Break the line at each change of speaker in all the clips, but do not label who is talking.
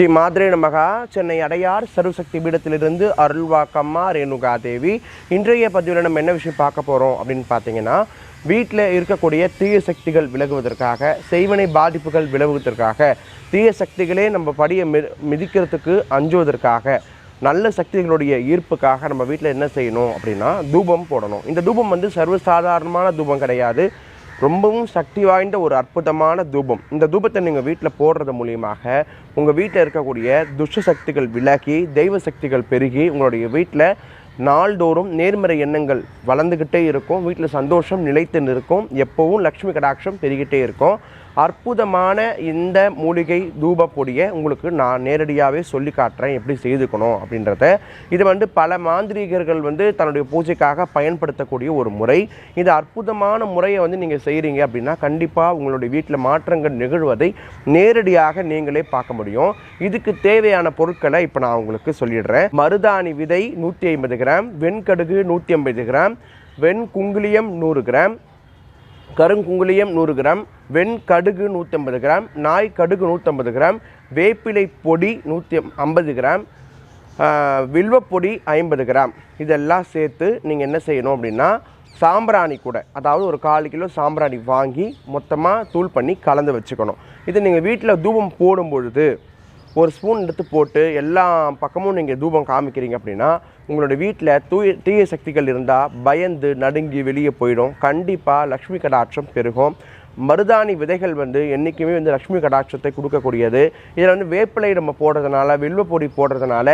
ஸ்ரீ மாத்ரே நமகா. சென்னை அடையார் சர்வசக்தி பீடத்திலிருந்து அருள்வாக்கம்மா ரேணுகா தேவி இன்றைய பதிவில் நம்ம என்ன விஷயம் பார்க்க போகிறோம் அப்படின்னு பார்த்தீங்கன்னா வீட்டில் இருக்கக்கூடிய தீய சக்திகள் விலகுவதற்காக செய்வனை பாதிப்புகள் விலகுவதற்காக தீய சக்திகளே நம்ம படியை மி மிதிக்கிறதுக்கு அஞ்சுவதற்காக நல்ல சக்திகளுடைய ஈர்ப்புக்காக நம்ம வீட்டில் என்ன செய்யணும் அப்படின்னா தூபம் போடணும். இந்த தூபம் வந்து சர்வசாதாரணமான தூபம் கிடையாது. ரொம்பவும் சக்தி வாய்ந்த ஒரு அற்புதமான தூபம். இந்த தூபத்தை நீங்கள் வீட்டில் போடுறது மூலியமாக உங்கள் வீட்டில் இருக்கக்கூடிய துஷ்ட சக்திகள் விலகி தெய்வ சக்திகள் பெருகி உங்களுடைய வீட்டில் நாள்தோறும் நேர்மறை எண்ணங்கள் வளர்ந்துக்கிட்டே இருக்கும். வீட்டில் சந்தோஷம் நிலைத்து நிற்கும். எப்போவும் லக்ஷ்மி கடாட்சம் பெருகிட்டே இருக்கும். அற்புதமான இந்த மூலிகை தூபப்பொடியை உங்களுக்கு நான் நேரடியாகவே சொல்லி காட்டுறேன் எப்படி செய்துக்கணும் அப்படின்றத. இது வந்து பல மாந்திரீகர்கள் வந்து தன்னுடைய பூஜைக்காக பயன்படுத்தக்கூடிய ஒரு முறை. இந்த அற்புதமான முறையை வந்து நீங்கள் செய்கிறீங்க அப்படின்னா கண்டிப்பாக உங்களுடைய வீட்டில் மாற்றங்கள் நிகழ்வதை நேரடியாக நீங்களே பார்க்க முடியும். இதுக்கு தேவையான பொருட்களை இப்போ நான் உங்களுக்கு சொல்லிடுறேன். மருதாணி விதை நூற்றி ஐம்பது கிராம் வெண்கடுகு நூற்றி ஐம்பது கிராம் வெண்குங்குளியம் நூறு கிராம் கருங்குங்குளியம் நூறு கிராம் வெண்கடுகு நூற்றம்பது கிராம் நாய் கடுகு நூற்றம்பது கிராம் வேப்பிலை பொடி நூற்றி ஐம்பது கிராம் வில்வப்பொடி ஐம்பது கிராம். இதெல்லாம் சேர்த்து நீங்கள் என்ன செய்யணும் அப்படின்னா சாம்பிராணி கூட அதாவது ஒரு கால் கிலோ சாம்பிராணி வாங்கி மொத்தமாக தூள் பண்ணி கலந்து வச்சுக்கணும். இது நீங்கள் வீட்டில் தூபம் போடும் பொழுது ஒரு ஸ்பூன் எடுத்து போட்டு எல்லா பக்கமும் நீங்கள் தூபம் காமிக்கிறீங்க அப்படின்னா உங்களோட வீட்டில் தூய தீய சக்திகள் இருந்தால் பயந்து நடுங்கி வெளியே போயிடும். கண்டிப்பாக லக்ஷ்மி கடாட்சம் பெருகும். மருதாணி விதைகள் வந்து என்றைக்குமே வந்து லக்ஷ்மி கடாட்சத்தை கொடுக்கக்கூடியது. இதில் வந்து வேப்பிலை நம்ம போடுறதுனால வில்வப்பொடி போடுறதுனால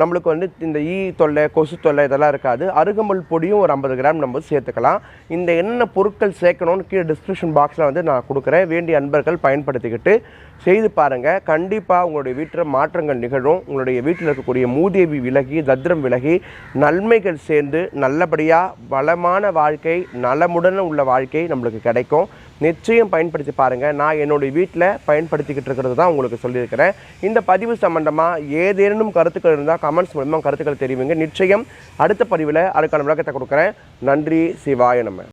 நம்மளுக்கு வந்து இந்த ஈ தொல்லை கொசு தொல்லை இதெல்லாம் இருக்காது. அருகம்புல் பொடியும் ஒரு ஐம்பது கிராம் நம்ம சேர்த்துக்கலாம். இந்த என்னென்ன பொருட்கள் சேர்க்கணும்னு கீழே டிஸ்கிரிப்ஷன் பாக்ஸில் வந்து நான் கொடுக்குறேன். வேண்டிய அன்பர்கள் பயன்படுத்திக்கிட்டு செய்து பாருங்கள் கண்டிப்பாக உங்களுடைய வீட்டில் மாற்றங்கள் நிகழும். உங்களுடைய வீட்டில் இருக்கக்கூடிய மூதேவி விலகி தத்ரம் விலகி நன்மைகள் சேர்ந்து நல்லபடியாக வளமான வாழ்க்கை நலமுடன் உள்ள வாழ்க்கை நம்மளுக்கு கிடைக்கும். நிச்சயம் பயன்படுத்தி பாருங்கள் நான் என்னுடைய வீட்டில் பயன்படுத்திக்கிட்டு இருக்கிறது தான் உங்களுக்கு சொல்லியிருக்கிறேன். இந்த பதிவு சம்பந்தமாக ஏதேனும் கருத்துக்கள் இருந்தால் கமெண்ட்ஸ் மூலமாக கருத்துக்கள் தெரிவிங்க. நிச்சயம் அடுத்த பதிவில் அதுக்கான விளக்கத்தை கொடுக்குறேன். நன்றி. சிவாய நம்ம